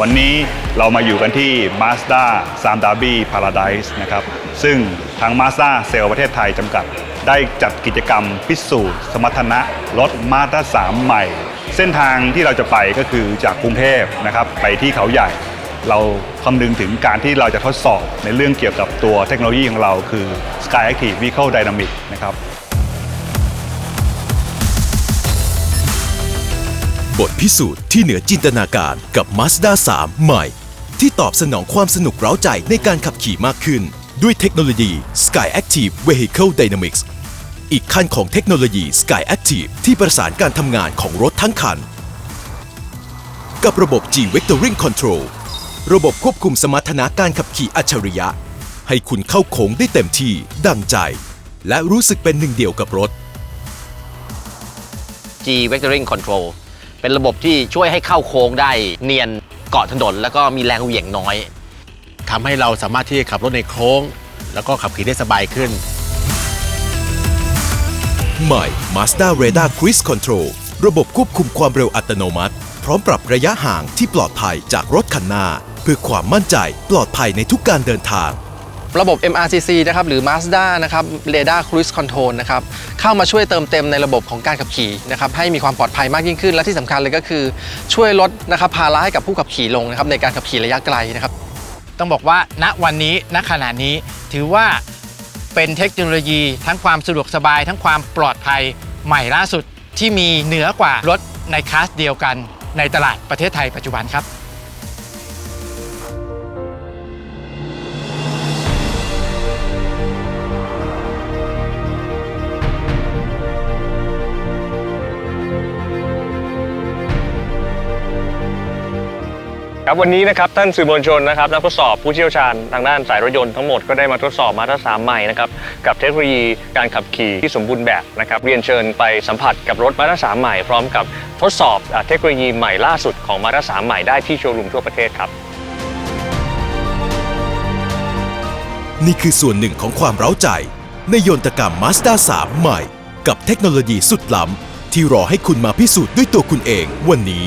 วันนี้เรามาอยู่กันที่ Mazda 3 Derby Paradise นะครับ ซึ่งทาง Mazda เซลล์ประเทศไทยจำกัด ได้จัดกิจกรรมพิสูจน์สมรรถนะรถ Mazda 3 ใหม่ เส้นทางที่เราจะไปก็คือจากกรุงเทพนะครับไปที่เขาใหญ่ เราคำนึงถึงการที่เราจะทดสอบในเรื่องเกี่ยวกับตัวเทคโนโลยีของเราคือ Sky Active Vehicle Dynamic นะครับ ทพิสูจน์ที่เหนือจินตนาการกับ Mazda 3 ใหม่ ที่ตอบสนองความสนุกเร้าใจในการขับขี่มากขึ้น ด้วยเทคโนโลยี Sky Active Vehicle Dynamics อีกขั้นของเทคโนโลยี Sky Active ที่ประสานการทำงานของรถทั้งคัน กับระบบ G Vectoring Control ระบบควบคุมสมรรถนะการขับขี่อัจฉริยะ ให้คุณเข้าโค้งได้เต็มที่ดังใจ และรู้สึกเป็นหนึ่งเดียวกับรถ G Vectoring Control เป็นระบบที่ช่วยให้เข้าโค้งได้เนียนเกาะถนนแล้วก็มีแรงเหวี่ยงน้อย ทำให้เราสามารถที่จะขับรถในโค้ง แล้วก็ขับขี่ได้สบายขึ้น ใหม่ Mazda Radar Cruise Control ระบบควบคุมความเร็วอัตโนมัติ พร้อมปรับระยะห่างที่ปลอดภัยจากรถคันหน้า เพื่อความมั่นใจปลอดภัยในทุกการเดินทาง ระบบ MRCC นะครับหรือ Mazda นะครับ Radar Cruise Control นะครับเข้ามาช่วยเติมเต็มในระบบของการขับขี่นะครับให้มีความปลอดภัยมากยิ่งขึ้น และที่สำคัญเลยก็คือช่วยลดนะครับภาระให้กับผู้ขับขี่ลงนะครับในการขับขี่ระยะไกลนะครับต้องบอกว่าณวันนี้ณขณะนี้ถือว่าเป็นเทคโนโลยีทั้งความสะดวกสบาย ทั้งความปลอดภัยใหม่ล่าสุดที่มีเหนือกว่ารถในคลาสเดียวกันในตลาดประเทศไทยปัจจุบันครับ ครับวันนี้นะครับท่านสื่อมวลชนนะครับนักทดสอบผู้เชี่ยวชาญทางด้านสายรถยนต์ทั้งหมดก็ได้มาทดสอบมาตรฐานใหม่นะครับกับเทคโนโลยีการขับขี่ที่สมบูรณ์แบบนะครับเรียนเชิญไปสัมผัสกับรถมาตรฐานใหม่พร้อมกับทดสอบเทคโนโลยีใหม่ล่าสุดของมาตรฐานใหม่ได้ที่โชว์รูมทั่วประเทศครับ นี่คือส่วนหนึ่งของความเร้าใจ ในยนตกรรม Mazda 3 ใหม่ กับเทคโนโลยีสุดล้ำที่รอให้คุณมาพิสูจน์ด้วยตัวคุณเองวันนี้